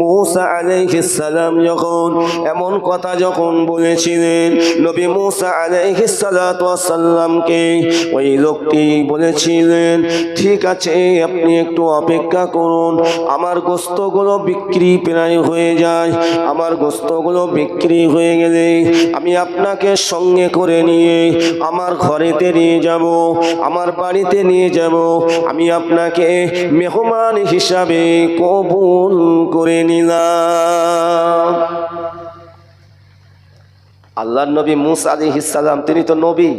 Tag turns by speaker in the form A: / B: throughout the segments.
A: মুসা আলাইহিসসালাম যখন এমন কথা যখন বলেছিলেন, নবী মুসা আলাইহিসসালামকে ওই লোকটি বলেছিলেন, ঠিক আছে, আপনি একটু অপেক্ষা করুন, আমার গোস্তগুলো বিক্রি প্রায় হয়ে যায়, আমার গোস্তগুলো বিক্রি হয়ে গেলে আমি আপনাকে সঙ্গে করে নিয়ে আমার ঘরেতে নিয়ে যাব, আমার বাড়িতে নিয়ে যাব, আমি আপনাকে মেহমান হিসাবে কবুল করে নিলাম। আল্লাহ নবী মুসা আলী সালাম, তিনি তো নবী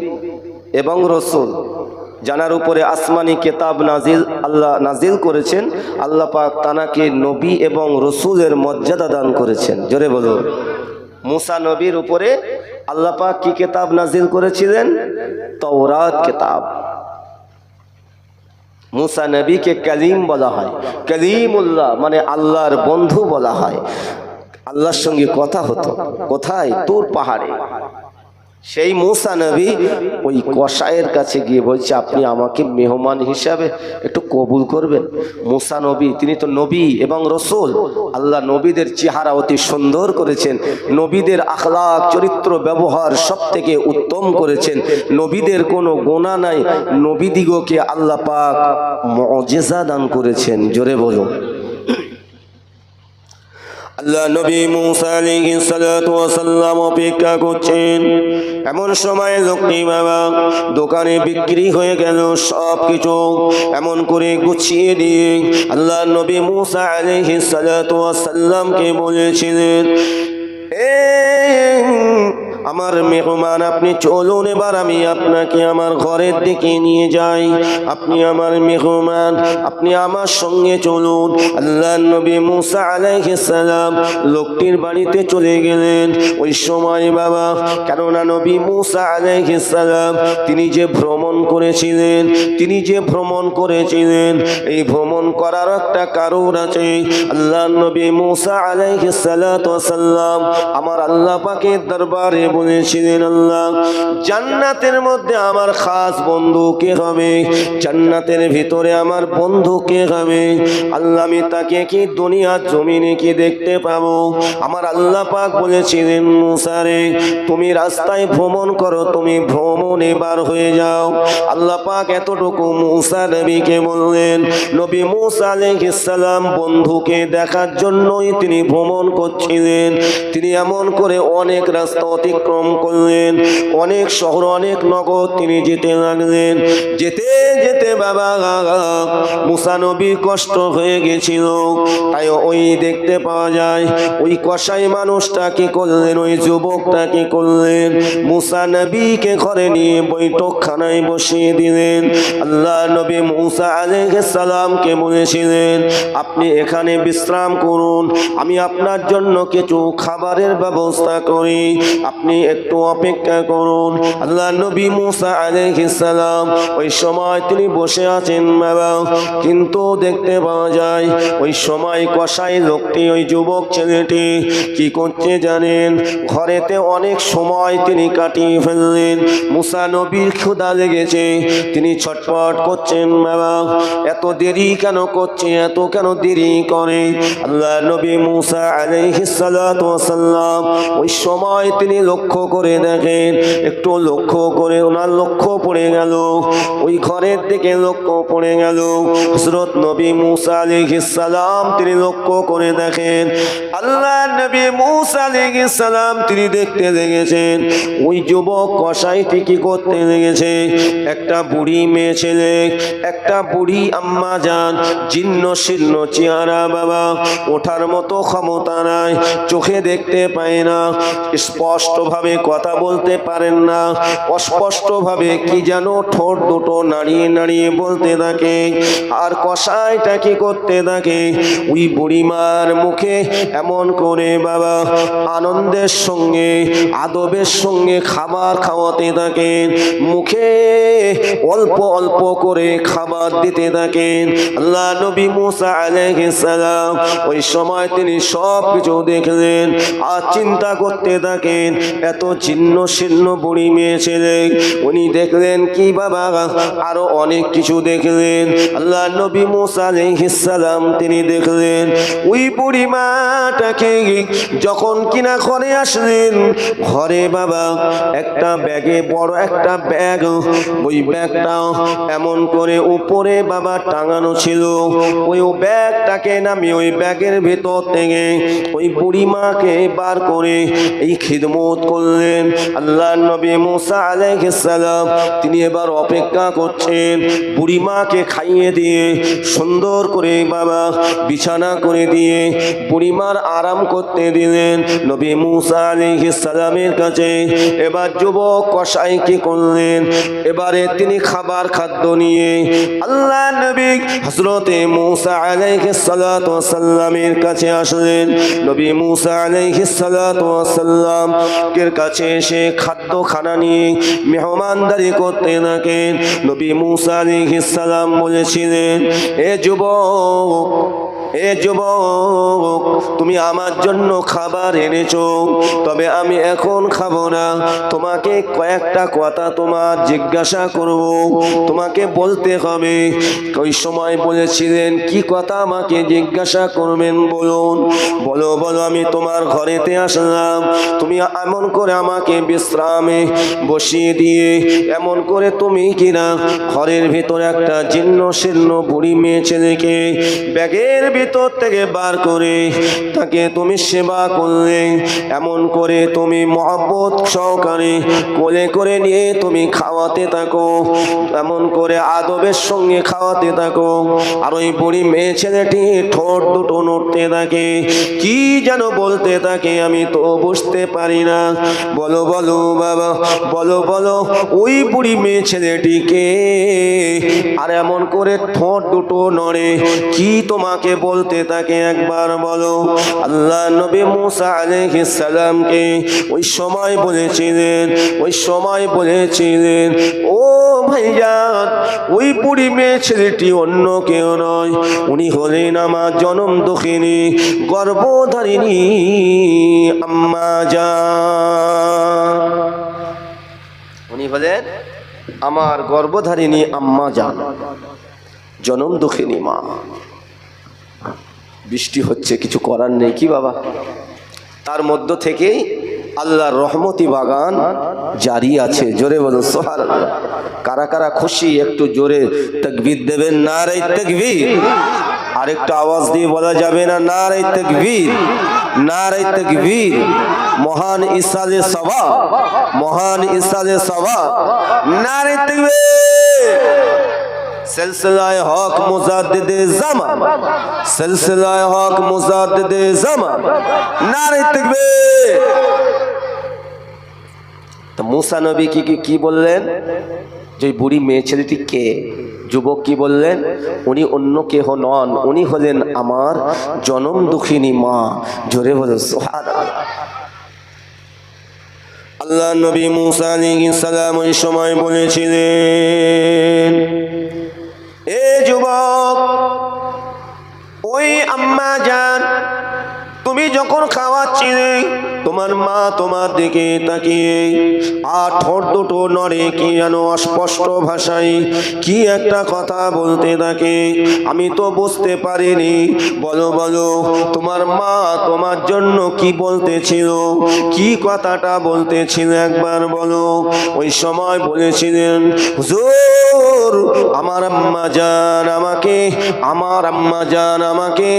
A: এবং রসুল, জানার উপরে আসমানি কেতাব নাজিল, আল্লাহ নাজিল করেছেন, আল্লাহ পাক তানাকে নবী এবং রসুলের মর্যাদা দান করেছেন। জোরে বলুন। মুসা নবীর উপরে আল্লাহ পাক কি কেতাব নাজিল করেছিলেন? তওরাত কেতাব। মুসা নবীকে কালিম বলা হয়। কালিমুল্লাহ মানে আল্লাহর বন্ধু বলা হয়। আল্লাহর সঙ্গে কথা হতো। কোথায়? তোর পাহাড়ে। সেই মুসা নবী ওই কসাইয়ের কাছে গিয়ে বলছে, আপনি আমাকে মেহমান হিসাবে একটু কবুল করবেন। মুসা নবী, তিনি তো নবী এবং রসুল। আল্লাহ নবীদের চেহারা অতি সুন্দর করেছেন, নবীদের আখলাক চরিত্র, ব্যবহার সব থেকে উত্তম করেছেন। নবীদের কোনো গোনা নাই, নবীদিগকে আল্লাহ পাক মজেজা দান করেছেন। জোরে বলো আল্লাহ নবী মুসা ওয়াসাল্লাম অপেক্ষা করছেন। এমন সময় লোকটি বাবা দোকানে বিক্রি হয়ে গেল সব কিছু এমন করে গুছিয়ে দিয়ে আল্লাহ নবী মুসা ওয়াসাল্লামকে বলেছিলেন, এ আমার মেহমান, আপনি চলুন এবার আমি আপনাকে আমার ঘরের দিকে নিয়ে যাই। আপনি আমার মেহমান, আপনি আমার সঙ্গে চলুন। আল্লাহ নবী মুসা আলাইহিসসালাম লোকটির বাড়িতে চলে গেলেন। ওই সময় বাবা, কেননা নবী মুসা আলাইহিসসালাম তিনি যে ভ্রমণ করেছিলেন, তিনি যে ভ্রমণ করেছিলেন, এই ভ্রমণ করার একটা কারণ আছে। আল্লাহ নবী মুসা আলাইহিসসালাম আমার আল্লাহ পাকের দরবারে বলেছিলেন আল্লাহ, জান্নাতের মধ্যে আমার খাস বন্ধু কে হবে? জান্নাতের ভিতরে আমার বন্ধু কে হবে? আল্লাহ, আমি তাকে কি দুনিয়ার জমিনে কি দেখতে পাবো? আমার আল্লাহ পাক বলেছিলেন মুসারে তুমি রাস্তায় ভ্রমণ করো, তুমি ভ্রমণে বার হয়ে যাও। আল্লাহ পাক এতটুকু মুসা নবীকে বললেন, নবী মুসা আলাইহিস সালাম বন্ধুকে দেখার জন্যই তিনি ভ্রমণ করছিলেন। তিনি এমন করে অনেক রাস্তা অতিক্রম করলেন। অনেক শহর, অনেক নগর তিনি যেতে লাগলেন। যেতে যেতে বাবা মুসা নবীর কষ্ট হয়ে গেছিল। তাই ওই দেখতে পাওয়া যায়, ওই কসাই মানুষটা কি করলেন, ওই যুবকটা কি করলেন? মুসা নবীকে ঘরে নিয়ে বৈঠকখানায় বসিয়ে দিলেন। আল্লাহ নবী মুসা সালামকে বলেছিলেন, আপনি এখানে বিশ্রাম করুন, আমি আপনার জন্য কিছু খাবারের ব্যবস্থা করি। আপনি একটু অপেক্ষা করুন। আল্লাহ নবী মুসা সালাম, ওই সময় তিনি বসে আছেন বাবা। কিন্তু দেখতে পাওয়া যায়, ওই সময় কসাই লোকটি, ওই যুবক ছেলেটি কি করছে জানেন? ঘরেতে অনেক সময় তিনি কাটিয়ে ফেললেন। মুসা নবীর ক্ষুদা লেগেছে। তিনি ছটফট করছেন বাবা। এত দেরি কেন করছে? এত কেন দেরি করে? আল্লাহ নবী মুসা আলাইহিস সালাতু ওই সময় তিনি লক্ষ্য করে দেখেন, একটু লক্ষ্য করে ওনার লক্ষ্য পড়ে গেল। ওই ঘরের দিকে লক্ষ্য পড়ে গেল। হযরত নবী মুসা সালাম তিনি লক্ষ্য করে দেখেন, আল্লাহ নবী মুসা সালাম তিনি দেখতে লেগেছেন। ওই যুবক কসাইটি কি করতে লেগেছে। একটা বুড়ি মেয়ে ছেলে, একটা বুড়ি আম্মা যান জীর্ণ শীর্ণ চেহারা বাবা, ওঠার মতো ক্ষমতা নাই, চোখে দেখতে পায় না স্পষ্টভাবে কথা বলতে পারেন না। অস্পষ্টভাবে কি যেন ঠোঁট দুটো নাড়িয়ে নাড়িয়ে বলতে থাকে আর কষাইটা কি করতে থাকে? ওই বুড়িমার মুখে এমন করে বাবা আনন্দের সঙ্গে, আদবের সঙ্গে খাবার খাওয়াতে থাকেন। মুখে অল্প অল্প করে খাবার দিতে থাকেন। আল্লাহ নবী মুসা সালাম ওই সময় তিনি সব কিছু দেখলেন আর চিন্তা করতে থাকেন এত ছিন্ন ছিন্ন বুড়ি মেয়ে ছেলে। উনি দেখলেন কি বাবা? আরও অনেক কিছু দেখলেন। আল্লাহ নবী মুসা সালাম তিনি দেখলেন, ওই বুড়ি মাটাকে যখন কিনা ঘরে আসলেন, ঘরে বাবা, একটা ব্যাগে বড় একটা ব্যাগ, ওই ব্যাগটা এমন করে উপরে বাবা টাঙানো ছিল। ওই ব্যাগটাকে নামি ওই ব্যাগের ভেতর থেকে ওই বুড়ি মাকে বার করে এই খিদমত করলেন আল্লাহ নবী মুসা আলাইহিস সালাম, তিনি এবার অপেক্ষা করছেন। বুড়ি মাকে খাইয়ে দিয়ে সুন্দর করে বাবা বিছানা করে দিয়ে বুড়িমার আরাম করতে দিলেন নবী মুসা আলাইহিস সালামের কাছে। এবার যুবক কসাই কি করলেন? এবারে তিনি খাবার খাদ্য নিয়ে আল্লাহ নবী হযরতে মুসা সাল্লামের কাছে আসলেন। নবী মুসা আলাইহিস এর কাছে এসে খাদ্য খানা নিয়ে মেহমানদারি করতে থাকেন। নবী মুসা সালাম বলেছিলেন, এ যুবক এ যুবক, তুমি আমার জন্য খাবার এনেছো, তবে আমি এখন খাব না। তোমাকে কয়েকটা কথা তোমার জিজ্ঞাসা করব। তোমাকে বলতে হবে, ওই সময় বলেছিলেন, কি কথা আমাকে জিজ্ঞাসা করবেন বলুন? বলো বলো, আমি তোমার ঘরেতে আসলাম। তুমি এমন করে আমাকে বিশ্রামে বসিয়ে দিয়ে, এমন করে তুমি কিনা ঘরের ভিতরে একটা জীর্ণ শীর্ণ বুড়ি মেয়ে ছেলেকে ব্যাগের ভিতর থেকে বার করে তাকে তুমি সেবা করলে, এমন করে তুমি মহব্বত সহকারে কোলে করে নিয়ে তুমি খাওয়াতে থাকো, এমন করে আদবের সঙ্গে খাওয়াতে থাকো। আর ওই বুড়ি মেয়ে ছেলেটি ঠোঁট দুটো নড়তে থাকে। কি যেন বলতে থাকে আমি তো বুঝতে পারি না। বলো বলো, বাবা, বলো বলো, ওই বুড়ি মেয়ে ছেলেটিকে আর এমন করে ঠোঁট দুটো নড়ে, কি তোমাকে বলতে তাকে একবার বলো, আল্লাহ নবী মুসা আলাইহিস সালামকে ওই সময় বলেছিলেন, ওই সময় বলেছিলেন, ও ভাইয়া ওই বুড়ি মেয়ে ছেলেটি অন্য কেউ নয়, উনি হলেন আমার জনম দক্ষিণী গর্ভধারিণী আম্মা যান উনি হলেন আমার গর্ভধারিণী আম্মা যান জনম দুঃখিনী মা। বৃষ্টি হচ্ছে, কিছু করার নেই, কি বাবা? তার মধ্য থেকেই আল্লাহর রহমতি বাগান জারি আছে। জোরে বলো সোহার কারা কারা খুশি, একটু জোরে তকবির দেবেন? না রে তকবির। আরেকটু আওয়াজ দিয়ে বলা যাবে না না রে তকবির না রে তকবির। মহান ইসালে সভা, মহান ইসালে সভা। না রে তকবির। সিলসিলায় হক মুজাদ্দিদে জামান সিলসিলায় হক মুজাদ্দিদে জামান নারে তাকবীর তো মুসা নবী কি, কি- বললেন? যে বুড়ি মেয়ে ছেলেটি কে? যুবক কি বললেন? উনি অন্য কেহ নন। উনি হলেন আমার জনম দুঃখিনী মা। জোরে বলে সোহান আল্লাহ নবী মুসা আলাইহিস সালাম ওই সময় বলেছিলেন ওই আম্মা যান তুমি যখন খাওয়াচ্ছিলে তোমার মা তোমার দিকে তাকিয়ে, আর ঠোঁট দুটো নড়ে কি যেন অস্পষ্ট ভাষায় কি একটা কথা বলতে থাকে। আমি তো বুঝতে পারিনি। বলো বলো, তোমার মা তোমার জন্য কি বলতেছিল? কি কথাটা বলতেছিল একবার বলো। ওই সময় বলেছিলেন, হুজুর, আমার আম্মা জান আমাকে, আমার আম্মা জান আমাকে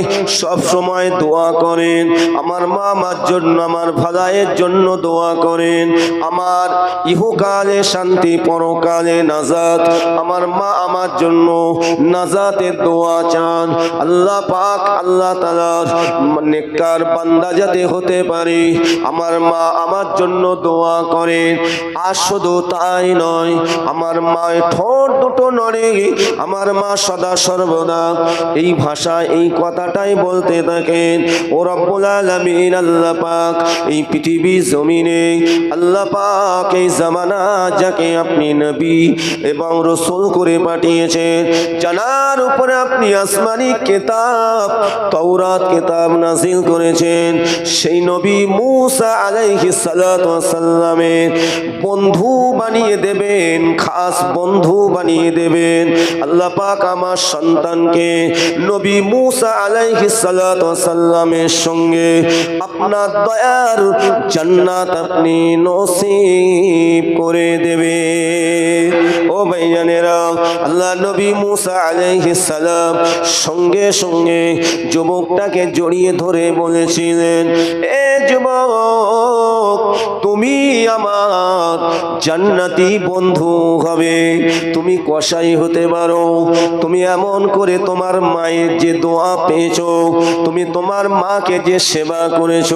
A: সব সময় দোয়া করেন। আমার মা আমার জন্য, আমার ভালাইয়ের জন্য দোয়া করেন। আমার ইহুকালে শান্তি, পরকালে নাজাত। আমার মা আমার জন্য নাজাতের দোয়া চান। আল্লাহ পাক, আল্লাহ তালার বান্দা যাতে হতে পারে। আমার মা আমার জন্য দোয়া করেন। আর শুধু তাই নয়, আমার মায়ের ঠোঁট দুটো নড়ে, আমার মা সদা সর্বদা এই ভাষা এই কথাটাই বলতে থাকেন। ও আলামিন, আল্লাহ পাক এই পৃথিবী জমিনে, আল্লাহ পাক এই জামানা যাকে আপনি নবী এবং রসুল করে পাঠিয়েছেন, জানার উপরে আপনি আসমানি কেতাব তৌরাত কেতাব নাজিল করেছেন। সেই নবী মুসা আলাইহি সালাতু সাল্লামের বন্ধু বানিয়ে দেবেন, খাস বন্ধু বানিয়ে দেবেন। আল্লাহ পাক আমার সন্তানকে নবী মুসা আলাইহি সালাতু সাল্লামের সঙ্গে আপনার দয়ার জান্নাত আপনি নসিব করে দেবে। ও ভাইজানেরা, আল্লাহ নবী মুসা আলাইহিস সালাম সঙ্গে সঙ্গে যুবকটাকে জড়িয়ে ধরে বলেছিলেন, এ যুবক, তুমি আমার জান্নাতি বন্ধু হবে। তুমি কসাই হতে পারো। তুমি এমন করে তোমার মায়ের যে দোয়া পেয়েছ, তুমি তোমার মাকে যে সেবা করেছ,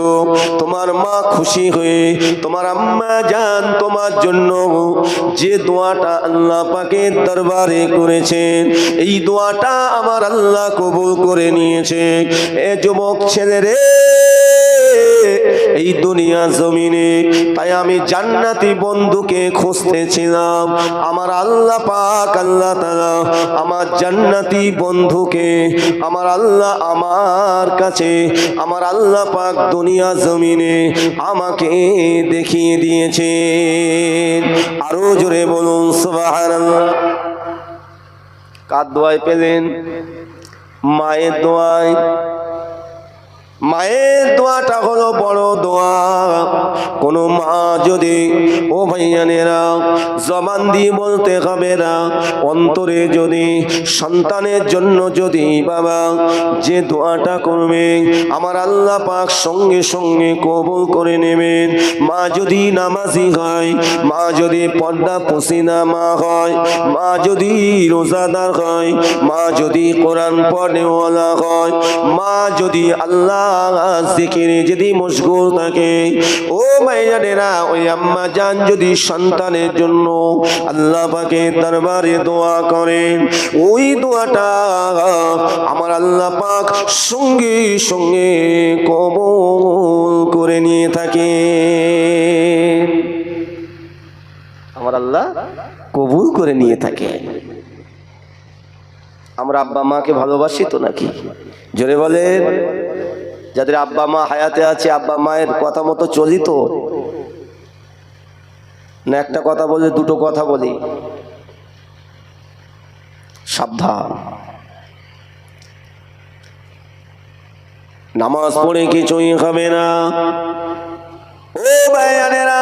A: তোমার মা খুশি হয়ে তোমার আম্মা জান তোমার জন্য যে দোয়াটা আল্লাহ পাকের দরবারে করেছেন, এই দোয়াটা আমার আল্লাহ কবুল করে নিয়েছে। এ যুবক ছেলে রে এই দুনিয়া জমিনে, তাই আমি জান্নাতি বন্ধুকে খুঁজতেছিলাম। আমার আল্লাহ পাক, আল্লাহ তাআলা আমার জান্নাতি বন্ধুকে, আমার আল্লাহ আমার কাছে, আমার আল্লাহ পাক দুনিয়া জমিনে আমাকে দেখিয়ে দিয়েছে আরও জোরে বলুন, সুবহানাল্লাহ। কার দোয়ায় পেলেন? মায়ের দোয়ায়। মায়ের দোয়াটা হলো বড় দোয়া। কোন মা যদি, ও ভাইয়ানেরা, জবান দিয়ে বলতে হবে না। অন্তরে যদি, সন্তানের জন্য যদি বাবা যে দোয়াটা করবে, আমার আল্লাহ পাক সঙ্গে সঙ্গে কবুল করে নেবেন। মা যদি নামাজি হয়, মা যদি পর্দা পসিনা মা হয়, মা যদি রোজাদার হয়, মা যদি কোরআন পড়েওয়ালা হয়, মা যদি আল্লাহ জিকিরে যদি মশগুল থাকে, ও মাইজানেরা ওই আম্মা জান যদি সন্তানের জন্য আল্লাহ পাকে দরবারে দোয়া করেন ওই দোয়াটা আমার আল্লাহ পাক সঙ্গে সঙ্গে কবুল করে নিয়ে থাকে। আমার আল্লাহ কবুল করে নিয়ে থাকে। আমরা আব্বা মাকে ভালোবাসি তো নাকি? জোরে বলেন। যাদের আব্বা মা হায়াতে আছে, আব্বা মায়ের কথা মতো চলিত না একটা কথা বলে, দুটো কথা বলি। সাবধান। নামাজ পড়ে কিছুই হবে না। ও ভাইয়ানেরা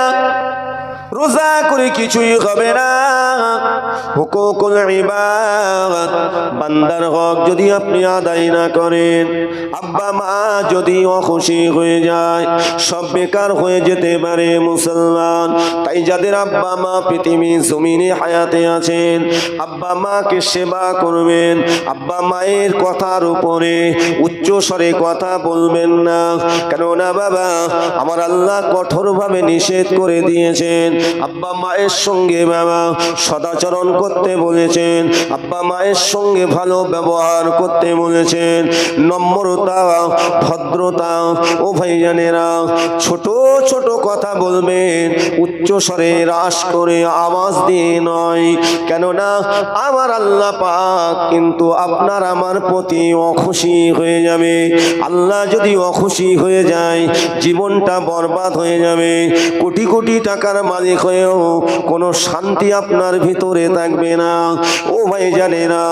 A: রোজা করে কিছুই হবে না। হুকুকুল ইবাদ বান্দার হক যদি আপনি আদায় না করেন, আব্বা মা যদি অখুশি হয়ে যায়, সব বেকার হয়ে যেতে পারে মুসলমান। তাই যাদের আব্বা মা পৃথিবী জমিনে হায়াতে আছেন, আব্বা মাকে সেবা করবেন। আব্বা মায়ের কথার উপরে উচ্চ স্বরে কথা বলবেন না। কেননা বাবা, আমার আল্লাহ কঠোরভাবে নিষেধ করে দিয়েছেন। আব্বা মায়ের সঙ্গে বাবা সদাচরণ করতে বলেছেন, আব্বা মায়ের সঙ্গে ভালো ব্যবহার করতে বলেছেন, নম্রতা, ভদ্রতা, ও ভাইজানেরা ছোট ছোট কথা বলবেন, উচ্চ স্বরে হ্রাস করে আওয়াজ দিয়ে নয়, কেননা আমার আল্লাহ পাক কিন্তু আপনার আমার প্রতি অখুশি হয়ে যাবে। আল্লাহ যদি অখুশি হয়ে যায়, জীবনটা বরবাদ হয়ে যাবে। কোটি কোটি টাকার মালিক হয়েও কোনো শান্তি আপনার ভিতরে থাকবে না। ও ভাই জানে না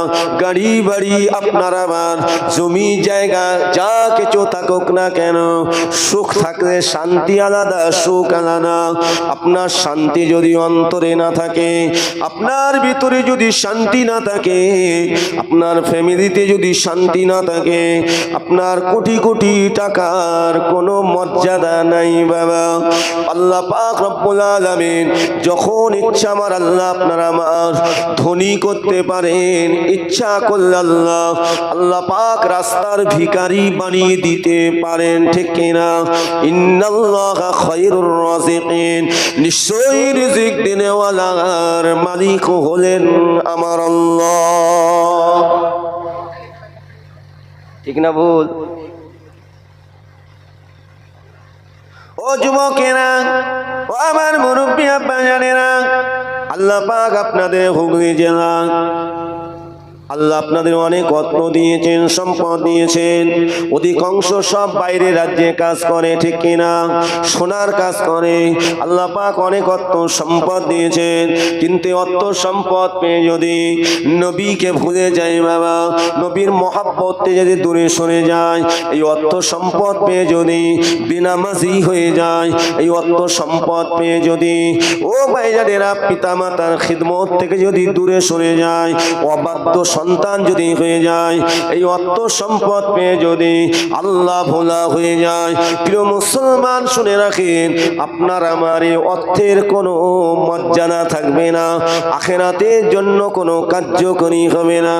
A: গাড়ি বাড়ি আপনার আমার জমি, জায়গা যা কিছু থাকুক না কেন, সুখ থাকলে শান্তি আলাদা, সুখ আলাদা। আপনার শান্তি যদি অন্তরে না থাকে, আপনার ভিতরে যদি শান্তি না থাকে, আপনার ফ্যামিলিতে যদি শান্তি না থাকে, আপনার কোটি কোটি টাকার কোনো মর্যাদা নাই বাবা। আল্লাহ পাক রব্বুল আলামিন আলামিন যখন ইচ্ছা আমার আল্লাহ আপনার আমার ধনী করতে পারেন। ইচ্ছা করলে আল্লাহ আল্লাহ পাক রাস্তার ভিখারি বানিয়ে দিতে পারেন, ঠিক কিনা? ইন্নাল্লাহ খায়রুর রাজিকিন। নিশ্চয়ই রিজিক দিনেওয়ালার মালিক হলেন আমার আল্লাহ। ঠিক না ভুল? ও যুবকেরা ও আমার মুরব্বী আব্বা জানেরা আল্লাহ পাক আপনাদের হুগলি জেলা আল্লাহ আপনাদের অনেক রত্ন দিয়েছেন, সম্পদ দিয়েছেন। অধিকাংশ সব বাইরে রাজ্যে কাজ করে, ঠিক কিনা? সোনার কাজ করে। আল্লাহ পাক অনেক অর্থ সম্পদ দিয়েছেন, কিন্তু অর্থ সম্পদ পেয়ে যদি নবীকে ভুলে যায় বাবা, নবীর মহাব্বতে যদি দূরে সরে যায়, এই অর্থ সম্পদ পেয়ে যদি বিনামাজি হয়ে যায়, এই অর্থ সম্পদ পেয়ে যদি ও ভাইজানেরা পিতা মাতার খিদমত থেকে যদি দূরে সরে যায়, অবাধ্য সন্তান যদি হয়ে যায়, এই অর্থ সম্পদ পেয়ে যদি আল্লাহ ভোলা হয়ে যায়, প্রিয় মুসলমান শুনে রাখেন, আপনার আমার এই অর্থের কোনো মর্যাদা থাকবে না, আখেরাতের জন্য কোনো কার্যকরী হবে না।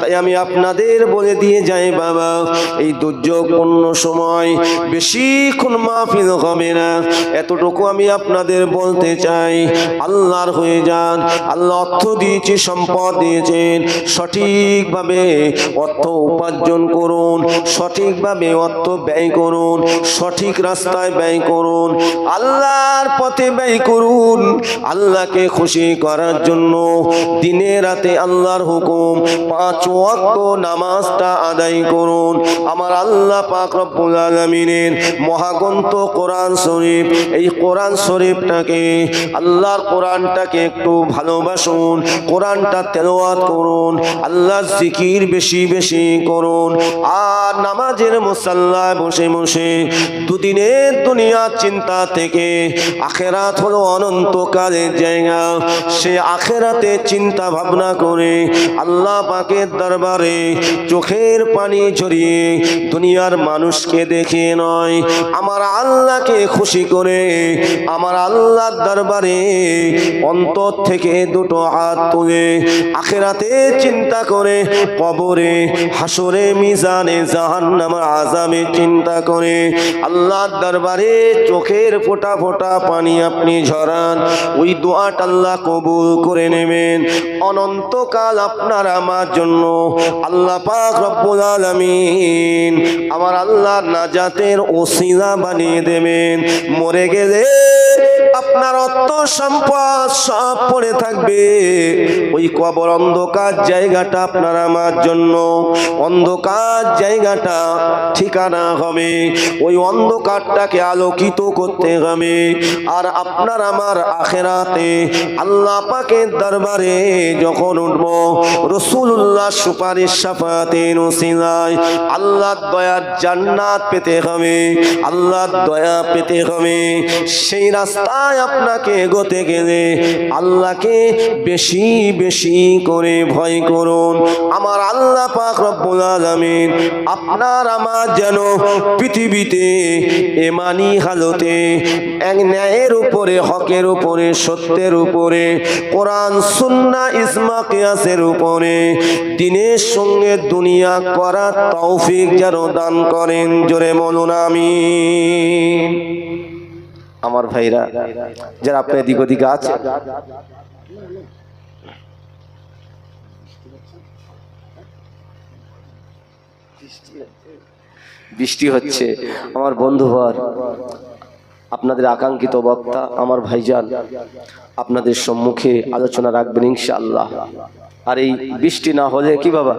A: তাই আমি আপনাদের বলে দিয়ে যাই, বাবা, এই দুর্যোগপূর্ণ সময় বেশিক্ষণ মাহফিল হবে না। এতটুকু আমি আপনাদের বলতে চাই, আল্লাহর হয়ে যান, আল্লাহ অর্থ দিয়েছি, সম্পদ দিয়েছেন সঠিকভাবে অর্থ উপার্জন করুন, সঠিকভাবে অর্থ ব্যয় করুন, সঠিক রাস্তায় ব্যয় করুন, আল্লাহর পথে ব্যয় করুন, আল্লাহকে খুশি করার জন্য দিনে রাতে আল্লাহর হুকুম, পাঁচ ওয়াক্ত নামাজটা আদায় করুন। আমার আল্লাহ পাক রব্বুল আলামিনের মহাগ্রন্থ কোরআন শরীফ, এই কোরআন শরীফটাকে, আল্লাহর কোরআনটাকে একটু ভালোবাসুন, কোরআনটা তেলাওয়াত করুন আল্লাহর জিকির বেশি বেশি করুন। আর নামাজের মুসাল্লায় বসে বসে দুদিনের দুনিয়ার চিন্তা থেকে আখেরাত হলো অনন্তকালের জায়গা। সে আখেরাতে চিন্তা ভাবনা করে আল্লাহ পাকের দরবারে চোখের পানি ঝরিয়ে দুনিয়ার মানুষকে দেখে নয়, আমার আল্লাহকে খুশি করে আমার আল্লাহর দরবারে অন্তর থেকে দুটো হাত তুলে আখেরাতে চিন্তা করে, কবরে, হাসরে, মিজানে জাহান্নামের আজামে চিন্তা করে। আল্লাহর দরবারে চোখের ফোঁটা ফোঁটা পানি আপনি ঝরান, ওই দোয়াটা আল্লাহ কবুল করে নেবেন। অনন্তকাল আপনার আমার জন্য। আল্লাহ পাক রব্বুল আলামিন আমার আল্লাহর নাজাতের ওসিলা বানিয়ে দেবেন। মরে গেলে আপনার অর্থ সম্পদ সব পড়ে থাকবে। ওই কবর অন্ধকার জায়গাটা আপনার আমার জন্য। অন্ধকার জায়গাটা ঠিকানা হবে। ওই অন্ধকারটাকে আলোকিত করতে হবে। আর আপনার আমার আখেরাতে আল্লাহ পাকের দরবারে যখন উঠব রসুল্লাহ সুপারিশ সাফাতে আল্লাহ দয়ার জান্নাত পেতে হবে। আল্লাহ দয়া পেতে হবে। সেই রাস্তায় আপনাকে এগোতে গেলে আল্লাহকে বেশি বেশি করে ভয় করুন আমার আল্লাহ পাক রব্বুল আলামিন আপনার আমার যেন পৃথিবীতে এমানি হালতে এক ন্যায়ের উপরে, হকের উপরে, সত্যের উপরে, কোরআন সুন্না ইসমা, কিয়াসের উপরে, দিনের সঙ্গে দুনিয়া করার তৌফিক যেন দান করেন। জোরে বলুন আমি আমার ভাইরা, যারা আপনার এদিক ওদিকে আছে বৃষ্টি হচ্ছে। আমার বন্ধুবর, আপনাদের আকাঙ্ক্ষিত বক্তা, আমার ভাইজান, আপনাদের সম্মুখে আলোচনা রাখবেন ইনশাআল্লাহ। আর এই বৃষ্টি না হলে কি বাবা?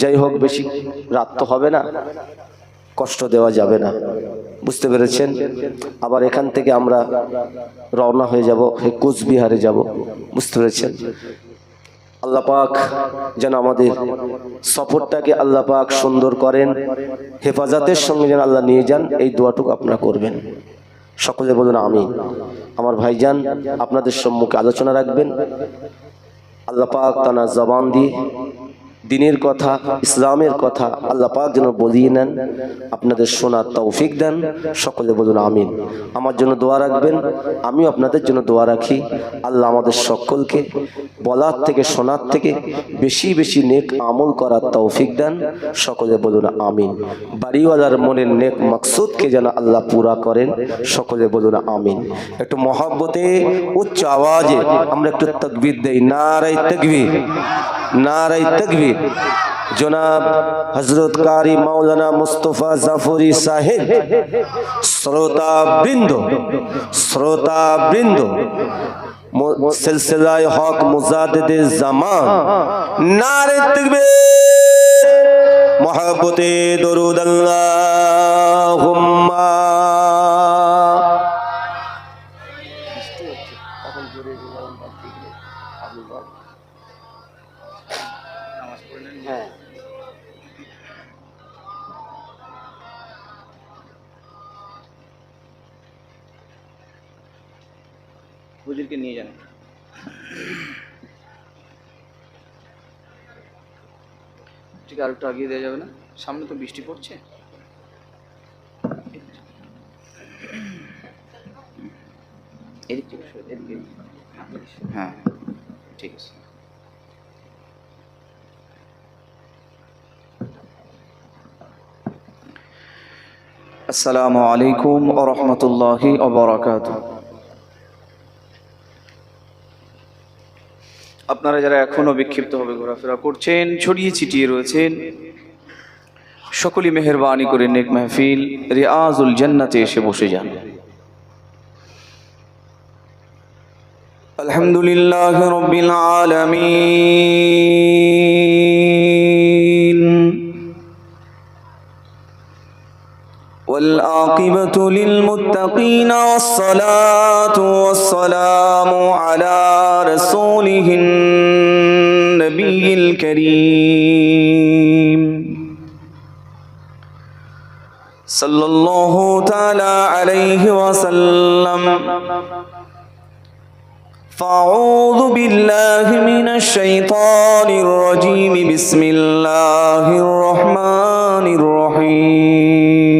A: যাই হোক, বেশি রাত তো হবে না, কষ্ট দেওয়া যাবে না। বুঝতে পেরেছেন? আবার এখান থেকে আমরা রওনা হয়ে যাব কোচবিহারে যাব। বুঝতে পেরেছেন? আল্লাহ পাক যেন আমাদের সফরটাকে আল্লাহ পাক সুন্দর করেন, হেফাজতের সঙ্গে যেন আল্লাহ নিয়ে যান, এই দোয়াটুকু আপনারা করবেন। সকলে বলুন আমি আমার ভাইজান, আপনাদের সম্মুখে আলোচনা রাখবেন। আল্লাহ পাক তানা জবান দিয়ে দিনের কথা, ইসলামের কথা আল্লাহ পাক যেন বলিয়ে নেন, আপনাদের শোনার তৌফিক দেন, সকলে বলুন আমিন। আমার জন্য দোয়া রাখবেন, আমিও আপনাদের জন্য দোয়া রাখি। আল্লাহ আমাদের সকলকে বলার থেকে, শোনার থেকে বেশি বেশি নেক আমল করার তৌফিক দেন, সকলে বলুন আমিন। বাড়িওয়ালার মনের নেক মাকসুদকে যেন আল্লাহ পুরা করেন, সকলে বলুন আমিন। একটু মহাব্বতে, উচ্চ আওয়াজে আমরা একটু তকবির দেই নারাই তকবির। নারাই তকবির জনাব হজরত কারি মাওলানা মুস্তফা জাফরি সাহেব শ্রোতা বৃন্দ শ্রোতা বৃন্দ সিলসিলায় হক মুজাদ্দিদ জামান নারে তকবীর মহাব্বতে দরুদ আল্লাহুম্মা
B: হুজুরকে নিয়ে যান। ঠিক আর একটু আগিয়ে দেওয়া যাবে না? সামনে তো বৃষ্টি পড়ছে। হ্যাঁ ঠিক আছে। আসসালামু আলাইকুম ওয়া রাহমাতুল্লাহি আপনারা যারা এখনও বিক্ষিপ্তভাবে ঘোরাফেরা করছেন, ছড়িয়ে ছিটিয়ে রয়েছেন সকলেই মেহরবানি করে নেক মাহফিল, রেয়াজুল জান্নাতে এসে বসে যান। আলহামদুলিল্লাহ রবিল আলামিন। والعاقبة للمتقين والصلاة والسلام على رسوله النبي الكريم. صلى الله تعالى عليه وسلم. فأعوذ بالله من الشيطان الرجيم. بسم الله الرحمن الرحيم.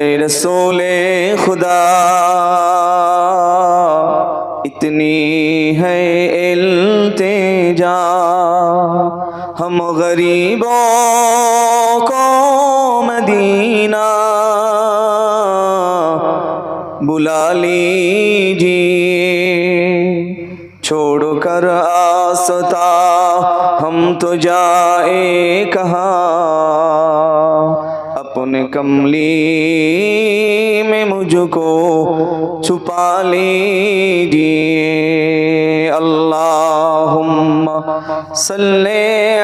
B: रसोले खुदा, इतनी है इल्तिजा। हम गरीबों को मदीना, बुला लीजिए। छोड़ कर आसता, हम तो जाए कहाँ। कमली में मुझको छुपा लीजिए अल्लाहुम्मा सल्ले